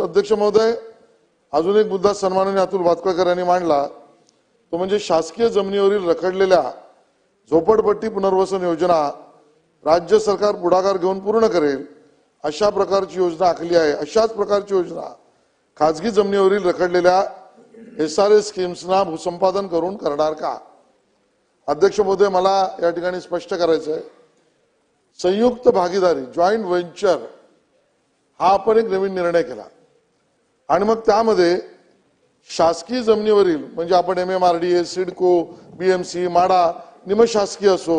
अध्यक्ष महोदय अजून एक मुद्दा सन्माननीय अतुल भातकळकर यांनी मांडला. तो म्हणजे शासकीय जमिनीवरील रखडलेल्या झोपडपट्टी पुनर्वसन योजना राज्य सरकार पुढाकार घेऊन पूर्ण करेल अशा प्रकारची योजना आखली आहे. अशाच प्रकारची योजना खाजगी जमिनीवरील रखडलेल्या एस आर एस स्कीम्सना भूसंपादन करून करणार का? अध्यक्ष महोदय मला या ठिकाणी स्पष्ट करायचं आहे संयुक्त भागीदारी जॉईंट व्हेंचर हा आपण एक नवीन निर्णय केला. आणि मग त्यामध्ये शासकीय जमिनीवरील म्हणजे आपण M M R D A CIDCO BMC MHADA निमशासकीय असो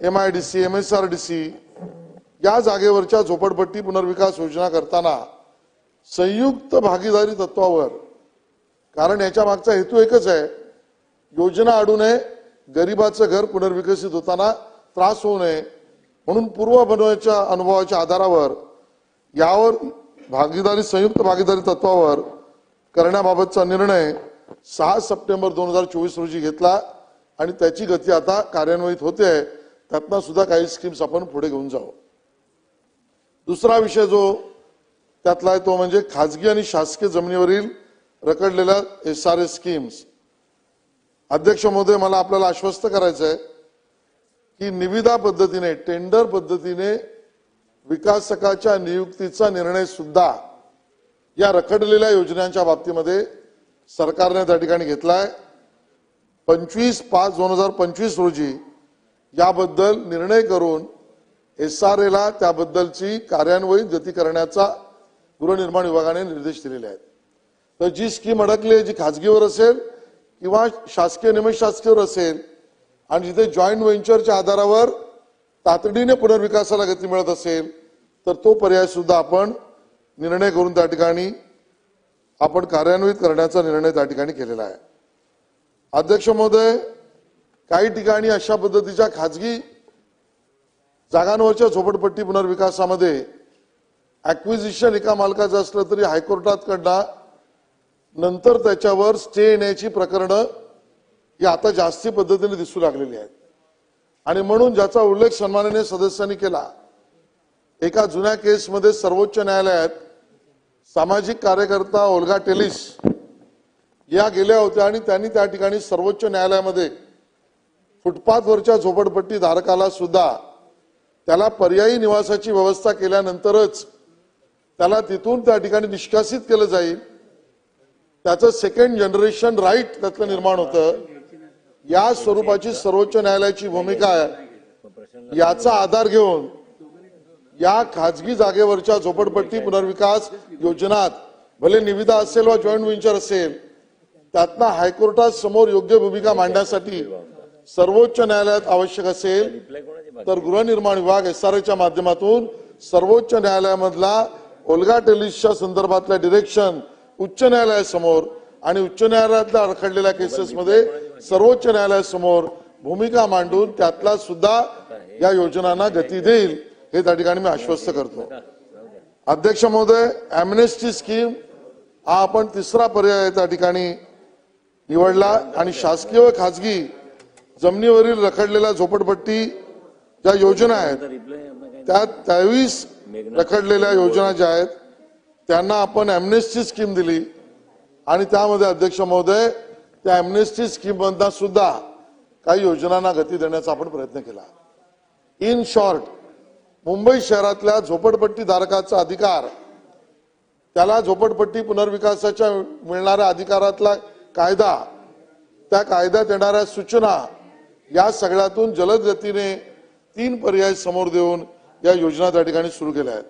M I D C M S R D C या जागेवरच्या झोपडपट्टी पुनर्विकास योजना करताना संयुक्त भागीदारी तत्वावर कारण याच्या मागचा हेतू एकच आहे योजना अडू नये गरिबाचं घर पुनर्विकसित होताना त्रास होऊ नये म्हणून पूर्व बनवायच्या अनुभवाच्या आधारावर यावर भागीदारी संयुक्त भागीदारी तत्वावर करण्याबाबतचा निर्णय सहा सप्टेंबर दोन हजार चोवीस रोजी घेतला आणि त्याची गती आता कार्यान्वित होते. त्यातनं सुद्धा काही स्कीम्स आपण पुढे घेऊन जाऊ दुसरा विषय जो त्यातला आहे तो म्हणजे खाजगी आणि शासकीय जमिनीवरील रखडलेल्या एस आर एस स्कीम्स अध्यक्ष महोदय मला आपल्याला आश्वस्त करायचं आहे की निविदा पद्धतीने टेंडर पद्धतीने विकासकाच्या नियुक्तीचा निर्णय सुद्धा या रखडलेल्या योजनांच्या बाबतीमध्ये सरकारने त्या ठिकाणी घेतलाय. पंचवीस पाच दोन हजार पंचवीस रोजी याबद्दल निर्णय करून एस आर एला त्याबद्दलची कार्यान्वयीत गती करण्याचा गृहनिर्माण विभागाने निर्देश दिलेले आहेत. तर जी स्कीम अडकली आहे जी खाजगीवर असेल किंवा शासकीय निमशासकीयवर असेल आणि जिथे जॉईंट व्हेंचरच्या आधारावर तातडीने पुनर्विकासाला गती मिळत असेल तर तो पर्याय सुद्धा आपण निर्णय करून त्या ठिकाणी आपण कार्यान्वित करण्याचा निर्णय त्या ठिकाणी केलेला आहे. अध्यक्ष महोदय काही ठिकाणी अशा पद्धतीच्या खाजगी जागांवरच्या झोपडपट्टी पुनर्विकासामध्ये ऍक्विजिशन एका मालकाचं असलं तरी हायकोर्टात कडला नंतर त्याच्यावर स्टे येण्याची प्रकरणं ही आता जास्ती पद्धतीने दिसू लागलेली आहेत. आणि म्हणून ज्याचा उल्लेख सन्माननीय सदस्यांनी केला एका जुन्या केसमध्ये सर्वोच्च न्यायालयात सामाजिक कार्यकर्ता ओल्गा टेलिस या गेल्या होत्या आणि त्यांनी त्या ठिकाणी सर्वोच्च न्यायालयामध्ये फुटपाथवरच्या झोपडपट्टी धारकाला सुद्धा त्याला पर्यायी निवासाची व्यवस्था केल्यानंतरच त्याला तिथून त्या ठिकाणी निष्कासित केलं जाईल. त्याचं सेकंड जनरेशन राईट त्यातलं निर्माण होतं. या स्वरूपाची सर्वोच्च न्यायालयाची भूमिका आहे. याचा आधार घेऊन या खाजगी जागेवरच्या झोपडपट्टी पुनर्विकास योजनात भले निविदा असेल वा जॉईंट व्हेंचर असेल त्यातनं हायकोर्टात समोर योग्य भूमिका मांडण्यासाठी सर्वोच्च न्यायालयात आवश्यक असेल तर गृहनिर्माण विभाग एसआरएच्या माध्यमातून सर्वोच्च न्यायालयामधला ओल्गा टेलिसच्या संदर्भातल्या डिरेक्शन उच्च न्यायालयासमोर आणि उच्च न्यायालयातल्या अडखडलेल्या केसेसमध्ये सर्वोच्च न्यायालयासमोर भूमिका मांडून त्यातला सुद्धा या योजनांना गती देईल हे त्या ठिकाणी मी आश्वस्त करतो. अध्यक्ष महोदय अॅम्नेस्टी स्कीम हा आपण तिसरा पर्याय त्या ठिकाणी निवडला आणि शासकीय व खाजगी जमिनीवरील रखडलेल्या झोपडपट्टी ज्या योजना आहेत त्या तेवीस रखडलेल्या योजना ज्या आहेत त्यांना आपण अॅम्नेस्टी स्कीम दिली आणि त्यामध्ये अध्यक्ष महोदय त्या अॅम्नेस्टी स्कीम सुद्धा काही योजनांना गती देण्याचा आपण प्रयत्न केला. इन शॉर्ट मुंबई शहरातल्या झोपडपट्टी धारकाचा अधिकार त्याला झोपडपट्टी पुनर्विकासाच्या मिळणाऱ्या अधिकारातला कायदा त्या कायद्यात येणाऱ्या सूचना या सगळ्यातून जलद गतीने तीन पर्याय समोर देऊन या योजना त्या ठिकाणी सुरू केल्या आहेत.